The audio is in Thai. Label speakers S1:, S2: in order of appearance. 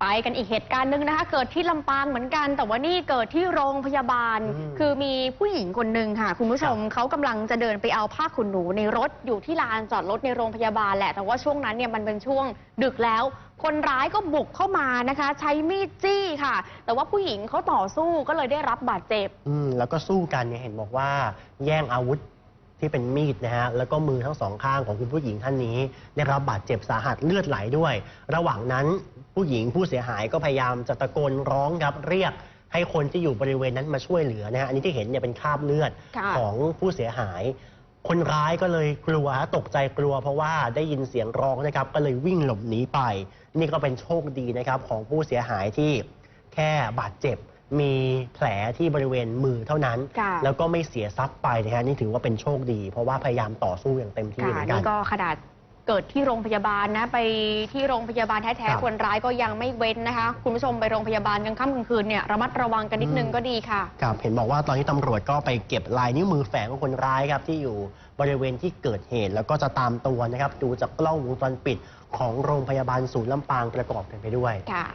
S1: ไปกันอีกเหตุการณ์หนึ่งนะคะเกิดที่ลำปางเหมือนกัน แต่ว่านี่เกิดที่โรงพยาบาล
S2: อืม
S1: คือมีผู้หญิงคนหนึ่งค่ะ คุณผู้ชมเขากำลังจะเดินไปเอาผ้าขนหนูในรถอยู่ที่ลานจอดรถในโรงพยาบาลแหละ แต่ว่าช่วงนั้นเนี่ยมันเป็นช่วงดึกแล้ว คนร้ายก็บุกเข้ามานะคะ ใช้มีดจี้ค่ะ แต่ว่าผู้หญิงเขาต่อสู้ก็เลยได้รับบาดเจ็บ
S2: อืมแล้วก็สู้กันเนี่ยเห็นบอกว่า แย่งอาวุธ ที่เป็นมีดนะฮะแล้วก็มือทั้งสองข้างของคุณผู้หญิงท่านนี้ได้รับบาดเจ็บสาหัสเลือดไหลด้วย ระหว่างนั้นผู้หญิงผู้เสียหายก็พยายามจะตะโกนร้องครับเรียกให้คนที่อยู่บริเวณนั้นมาช่วยเหลือนะฮะอันนี้ที่เห็นเนี่ยเป็นคราบเลือด
S1: ค่ะ
S2: ของผู้เสียหาย คนร้ายก็เลยกลัวตกใจกลัวเพราะว่าได้ยินเสียงร้องนะครับ ก็เลยวิ่งหลบหนีไป นี่ก็เป็นโชคดีนะครับของผู้เสียหายที่แค่บาดเจ็บ มีแผลที่บริเวณมือเท่านั้น
S1: ค่ะ
S2: แล้วก็ไม่เสียทรัพย์ไปนะฮะนี่ถือว่าเป็นโชคดี เพราะว่าพยายามต่อสู้อย่างเต็มที่
S1: ค่ะ
S2: เหมือนกั
S1: นี่
S2: น
S1: ก็ขนาดเกิดที่โรงพยาบาลนะ ไปที่โรงพยาบาลแท้
S2: ครับ
S1: ๆคนร้ายก็ยังไม่เว้นนะคะ คุณผู้ชมไปโรงพยาบาลกลางค่ำกลางคืนเนี่ยระมัดระวังกันนิดนึง
S2: อืม
S1: ก็ดีค่ะ
S2: ครับเห็นบอกว่าตอนนี้ตำรวจก็ไปเก็บลายนิ้วมือแฝงของคนร้ายครับที่อยู่บริเวณที่เกิดเหตุ แล้วก็จะตามตัวนะครับดูจากกล้องวงจรปิดของโรงพยาบาลศูนย์ลำปางประกอบกันไปด้วย
S1: ค่ะ